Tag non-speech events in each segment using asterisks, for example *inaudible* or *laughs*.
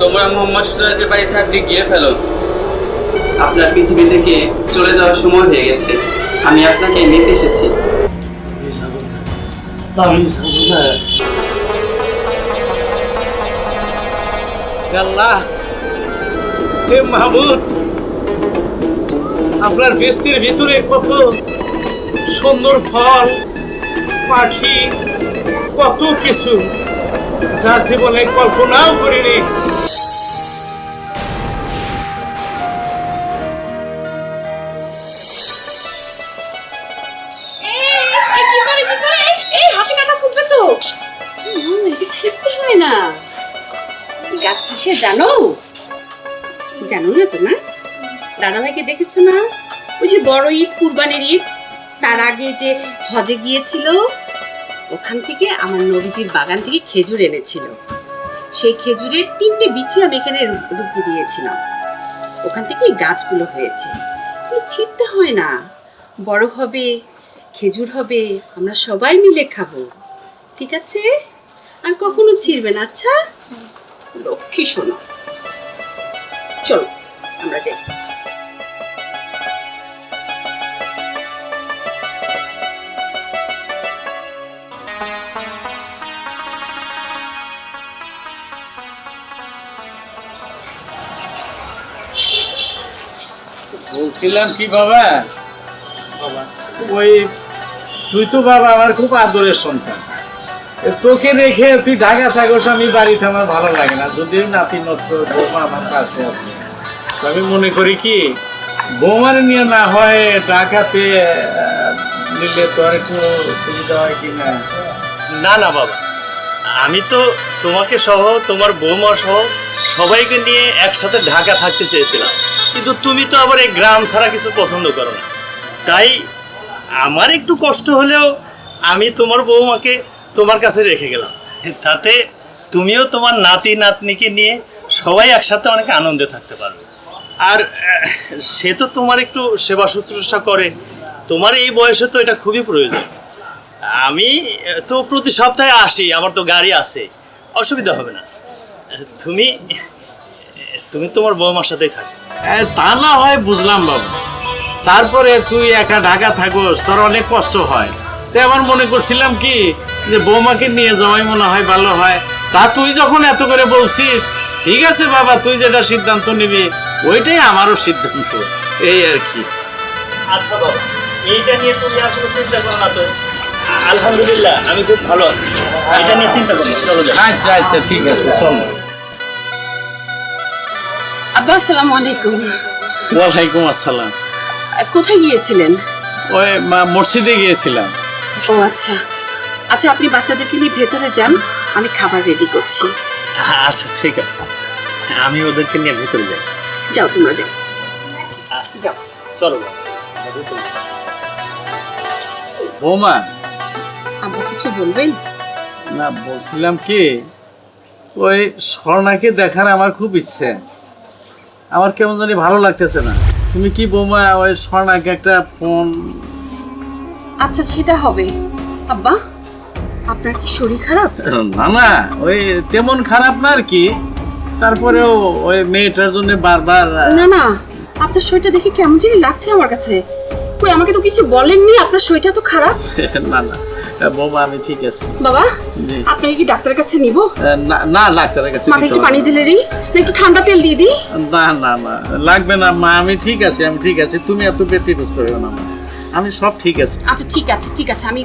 তোমরা মোহাম্মদ বাড়ি ছাড় দিয়ে গিয়ে ফেলো। আপনার পৃথিবী থেকে চলে যাওয়ার সময় হয়ে গেছে। আমি আপনাকে নিতে এসেছি। আপনার বেস্তির ভিতরে কত সুন্দর ফল, পাখি, কত কিছু। যা জীবনে কল্পনাও করিনি। জানো? জানো না তো না দাদাভাইকে দেখেছ না? ওই যে বড় ঈদ, কুরবানির ঈদ, তার আগে যে হজে গিয়েছিল ওখান থেকে আমার নবীজির বাগান থেকে খেজুর এনেছিল। সেই খেজুরের তিনটে বিচি আমি এখানে রু- রুপি দিয়েছিলাম। ওখান থেকে গাছগুলো হয়েছে। ছিঁড়তে হয় না। বড় হবে, খেজুর হবে, আমরা সবাই মিলে খাব। ঠিক আছে? আর কখনো ছিঁড়বে না আচ্ছা? লক্ষ্মী শোনো চলো, আমরা যাই। বলছিলাম কি বাবা? ওই, তুই তো বাবা আমার খুব আদরের সন্তান। তোকে রেখে তুই ঢাকা থাকোস, আমি বাড়িতে আমার ভালো লাগে না। যদি নাতি নত্র, বৌমা আমার কাছে আছে। আমি মনে করি কি, বৌমার নিয়ে না হয় ঢাকাতে নিলে তো আর একটু সুবিধা হয় কি না? না না বাবা। আমি তো তোমাকে সহ, তোমার বৌমা সহ সবাইকে নিয়ে একসাথে ঢাকা থাকতে চেয়েছিলাম। কিন্তু তুমি তো আবার এই গ্রাম ছাড়া কিছু পছন্দ করো না। তাই আমার একটু কষ্ট হলেও আমি তোমার বৌমাকে তোমার কাছে রেখে গেলাম। তাতে তুমিও তোমার নাতি, নাতনিকে নিয়ে সবাই একসাথে অনেক আনন্দে থাকতে পারবে। আর সে তো তোমার একটু সেবা শুশ্রূষা করে। তোমার এই বয়সে তো এটা খুবই প্রয়োজন। আমি তো প্রতি সপ্তাহে আসি, আমার তো গাড়ি আছে। অসুবিধা হবে না। তুমি তুমি তোমার বৌমার সাথেই থাকো। তা না হয় বুঝলাম বাবা। তারপরে তুই একা ঢাকা থাকোস তোর অনেক কষ্ট হয়। তাই আমার মনে করছিলাম কি যে বৌমাকে নিয়ে যাওয়াই মনে হয় ভালো হয়। তা তুই যখন এত করে বলছিস ঠিক আছে বাবা তুই যেটা সিদ্ধান্ত নিবি ওইটাই আমারও সিদ্ধান্ত। এই আর কি। আচ্ছা বাবা এইটা নিয়ে তুমি আর কোনো চিন্তা করো না তো। আলহামদুলিল্লাহ আমি খুব ভালো আছি। এটা নিয়ে চিন্তা করো চলো আচ্ছা আচ্ছা ঠিক আছে চলো। আব্বা আসসালামু আলাইকুম। ওয়ালাইকুম আসসালাম। কোথায় গিয়েছিলেন? ওই মা- মসজিদে গিয়েছিলাম। ও আচ্ছা। আচ্ছা আপনি বাচ্চাদেরকে নিয়ে ভেতরে যান আমি খাবার রেডি করছি। আচ্ছা ঠিক আছে। আমি ওদেরকে নিয়ে ভেতরে যাই। যাও তোমরা যাও। আচ্ছা। যাও। চলো বৌমা। আব্বা কিছু বলবেন? না বলছিলাম কি ওই স্বর্ণাকে দেখার আমার খুব ইচ্ছে। আমার কেমন জানি ভালো লাগতেছে না। তুমি কি বৌমা ওই স্বর্ণাকে একটা ফোন আচ্ছা সেটা হবে। আব্বা আপনার কি শরীর খারাপ? না না ওই তেমন খারাপ না আর কি। তারপরেও ওই মেয়েটার জন্য বারবার না না আপনার শরীরটা দেখে কেমন জানি লাগছে আমার কাছে। কই আমাকে তো কিছু বলেননি আপনার শরীরটা তো খারাপ। *laughs* না না। বৌমা আমি ঠিক আছে। বাবা। আপনাকে কি ডাক্তারের কাছে নিব? না না ডাক্তারের কাছে মাথায় কি পানি। দিলে রি? না একটু ঠান্ডা তেল দিয়ে দিই। না না না লাগবে না মা আমি ঠিক আছি আমি ঠিক আছি। তুমি এত ব্যতিব্যস্ত হইও না আমি সব ঠিক আছে। আচ্ছা ঠিক আছে ঠিক আছে আমি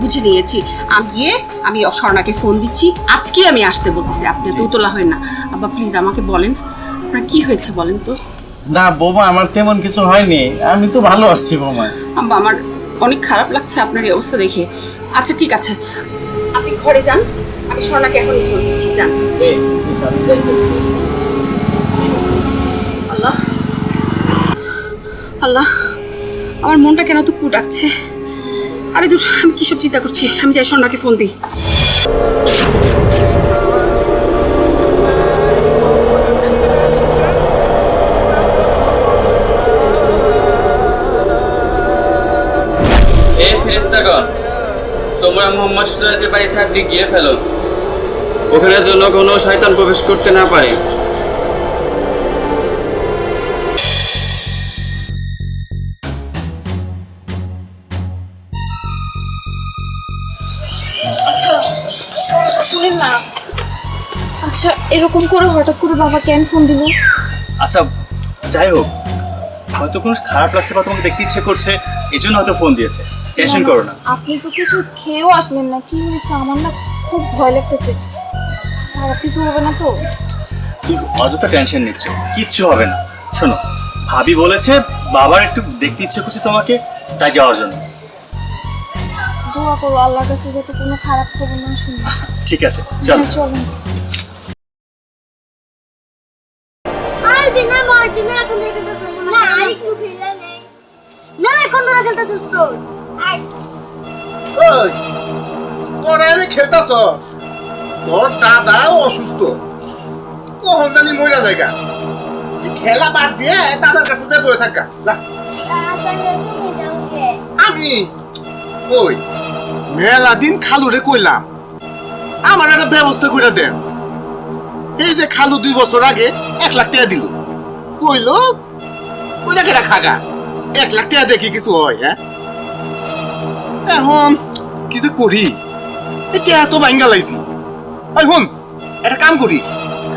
বুঝে নিয়েছি। আমি গিয়ে আমি স্বর্ণাকে ফোন দিচ্ছি। আজকে আমি আসতে বলতেছি আপনি তো তোলা হয় না। আব্বা প্লিজ আমাকে বলেন। আপনার কি হয়েছে বলেন তো? না বৌমা আমার তেমন কিছু হয়নি। আমি তো ভালো আছি বৌমা। আমার অনেক খারাপ লাগছে আপনার এই অবস্থা দেখে। আচ্ছা ঠিক আছে। আপনি ঘরে যান। আমি স্বর্ণাকে এখনই ফোন দিচ্ছি, যান। আল্লাহ। আল্লাহ, আমার মনটা কেন তো কু ডাকছে আরে দূর, আমি কিসব চিন্তা করছি? আমি যাই স্বর্ণাকে ফোন দিই। সুরাতের বাড়ি ছাড় দিয়ে গিয়ে ফেলো ওখানে যেন কোনো শয়তান প্রবেশ করতে না পারে। আচ্ছা শোন- শুনেন না। আচ্ছা এরকম করে হঠাৎ করে বাবা কেন ফোন দিল? আচ্ছা যাই হোক হয়তো কোনো খারাপ লাগছে বা তোমাকে দেখতে ইচ্ছে করছে এই জন্য হয়তো ফোন দিয়েছে। টেনশন করো না। আপনি তো কিছু খেয়েও আসলেন না কি হয়েছে? আমার না খুব ভয় লাগতেছে। খারাপ কিছু হবে না তো? তুমি অযথা টেনশন নিচ্ছ কিচ্ছু হবে না। শোনো ভাবি বলেছে বাবার একটু দেখতে ইচ্ছে করছে তোমাকে তাই যাওয়ার জন্য। দোয়া করো আল্লাহর কাছে যাতে কোনো খারাপ খবর না শুনি। *laughs* ঠিক আছে চলো। হ্যাঁ, চলুন Albi, না মা তুই মেলা কোন ধরে খেলতেছিস? না আর কোন ধরে খেলতেছিস তো আই ওই তোরা এনে খেলতাছ তোর দাদা অসুস্থ। কখন জানি মরা জায়গা খেলা বাদ দিয়ে দাদার কাছে যাই বয়ে থাকা। আমি? ওই, মেলা দিন খালুরে কইলাম। আমার একটা ব্যবস্থা করে দেন। এই যে খালু দুই বছর আগে এক লাখ টাকা দিল। কইলো, কইরা কেটা খাগা? এক লাখ টাকা দেখি কিছু হয় হ্যাঁ? এখন কি যে করি। এটা এত ভাঙ্গা লাইছি ওই শুন একটা কাম করি।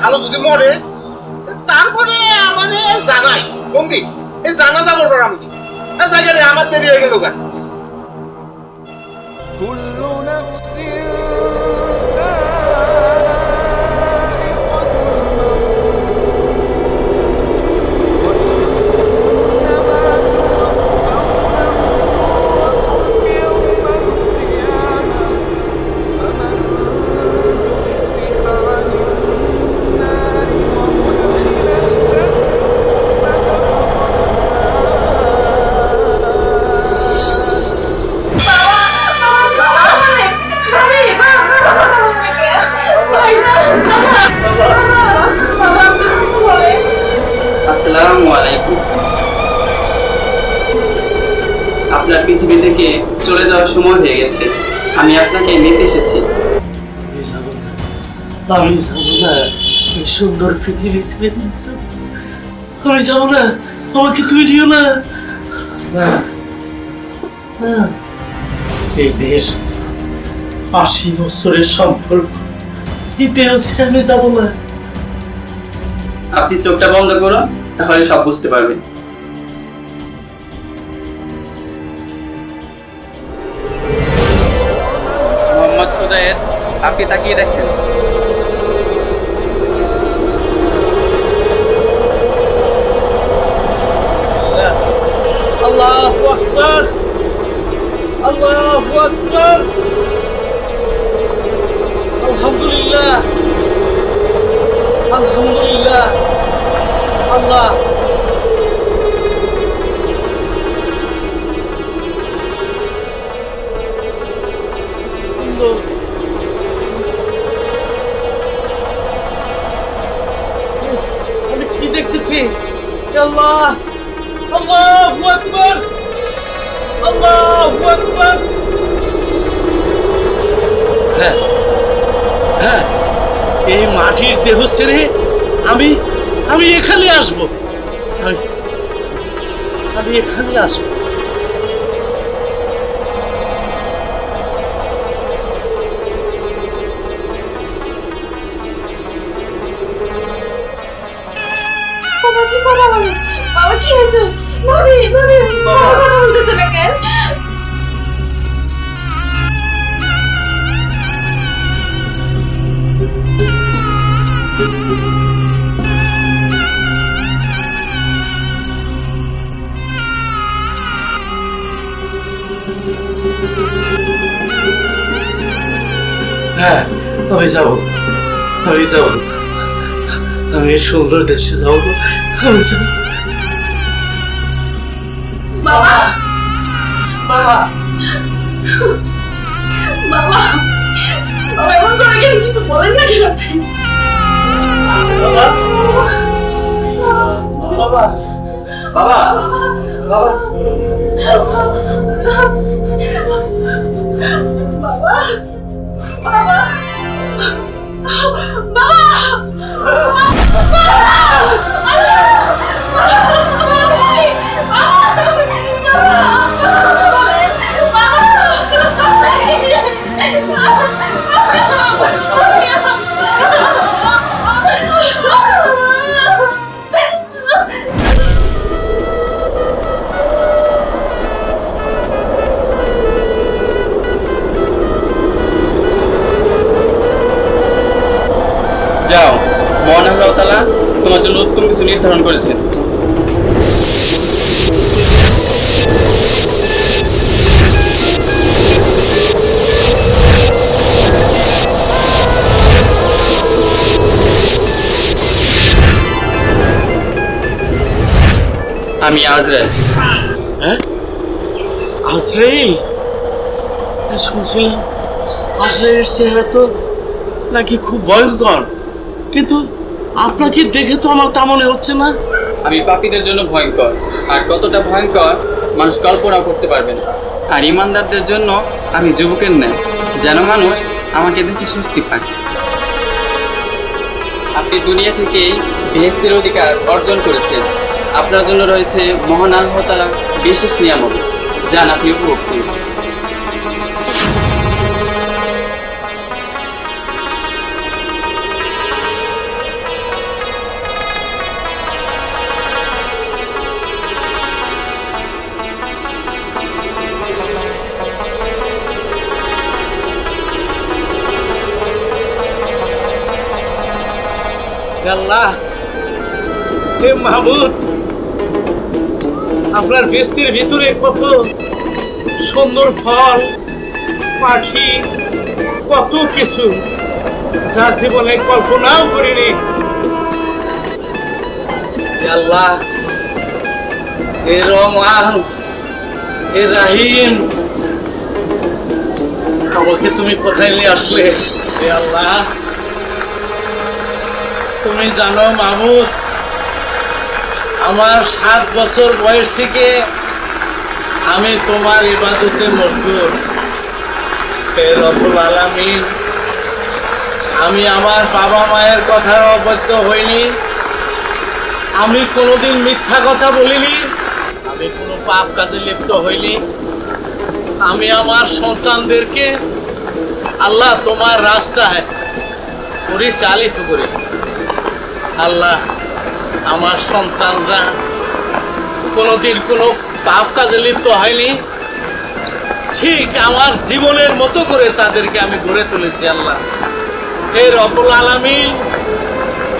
খালো যদি মরে তারপরে আমাদের জানাই কোন দিক এই জানা যাব আমি। জায়গা রে আমার দেরি হয়ে গেল আসসালামু আলাইকুম আপনার পৃথিবী থেকে চলে যাওয়ার সময় হয়ে গেছে। আমি আপনাকে নিতে এসেছি। আমি যাব না। আমি যাব না এই সুন্দর পৃথিবী ছেড়ে। আমি যাব না। আমাকে তুই নিও না। এই দেশ আশি বছরের সম্পর্ক। এই ছেড়ে আমি যাব না। আপনি চোখটা বন্ধ করুন। তাহলে সব বুঝতে পারবেন মোহাম্মদ খুদায়ের আপনি তাকিয়ে দেখেন। আল্লাহু আকবার। আল্লাহু আকবার। আকবার। আল্লাহু আকবার। হ্যাঁ হ্যাঁ এই মাটির দেহ ছেড়ে আমি আমি এখানে আসব। আমি আমি এখানে আসব। বাবা, কি হয়েছে? হ্যাঁ আমি যাব। আমি যাব। আমি সুন্দর দেশে যাব। আমি যাব। বাবা। বাবা। বাবা। বাবা এমন করে কেন কিছু বলেন না কেন বাবা। বাবা। বাবা। বাবা। নির্ধারণ করেছেন আমি আজরাল আজরাইল? শুনছিলাম। আজরাইলের চেহারা তো নাকি খুব ভয়ঙ্কর। কিন্তু আপনাকে দেখে তো আমার তা মনে হচ্ছে না। আমি পাপীদের জন্য ভয়ঙ্কর। আর কতটা ভয়ঙ্কর, মানুষ কল্পনাও করতে পারবে না। আর ইমানদারদের জন্য আমি যুবকের ন্যায়, যেন মানুষ আমাকে দেখে স্বস্তি পায়। আপনি দুনিয়া থেকেই বেহেস্তের অধিকার অর্জন করেছেন। আপনার জন্য রয়েছে মহান আল্লাহ বিশেষ নিয়ামক যান আপনি উপভোগ করুন। আল্লাহ হে মাহবুদ আপনার বেস্তির ভিতরে কত সুন্দর ফল, পাখি, কত কিছু যা জীবনে কল্পনাও করিনি। আল্লাহ, হে রহমান, হে রাহিম। আমাকে তুমি কোথায় নিয়ে আসলে? আল্লাহ। তুমি জানো মাহমুদ, আমার সাত বছর বয়স থেকে আমি তোমার ইবাদতে মজবুর। হে রব্বুল আলামিন, আমি আমার বাবা মায়ের কথা অবদ্ধ হইনি। আমি কোনোদিন মিথ্যা কথা বলিনি। আমি কোনো পাপ কাজে লিপ্ত হইনি। আমি আমার সন্তানদেরকে আল্লাহ তোমার রাস্তায় পরিচালিত করেছি। আল্লাহ, আমার সন্তানরা কোনোদিন কোনো পাপ কাজে লিপ্ত হয়নি। ঠিক আমার জীবনের মতো করে তাদেরকে আমি গড়ে তুলেছি আল্লাহ। হে রবুল আলামিন,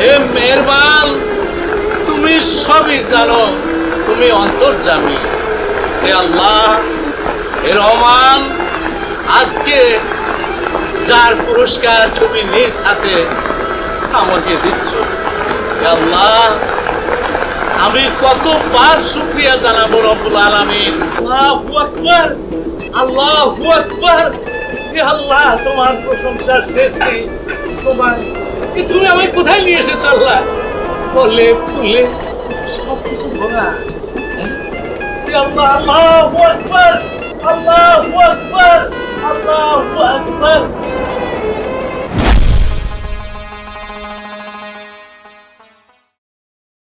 হে মেহরবান, তুমি সবই জানো, তুমি অন্তর্জামী। হে আল্লাহ, হে রহমান, আজকে যার পুরস্কার তুমি নিজ হাতে আমাকে দিচ্ছ। আল্লাহ, আমি কতবার শুক্রিয়া জানাব রব্বুল আলামিন। আল্লাহু আকবার আল্লাহু আকবার। হে আল্লাহ, তোমার প্রশংসার শেষ নেই। তোমার, এ তুমি আমায় কোথায় নিয়ে এসেছ আল্লাহ? ফলে ফুলে সব কিছু ভরা। হ্যাঁ? আল্লাহ, আল্লাহু আকবার আল্লাহু আকবার আল্লাহু আকবার।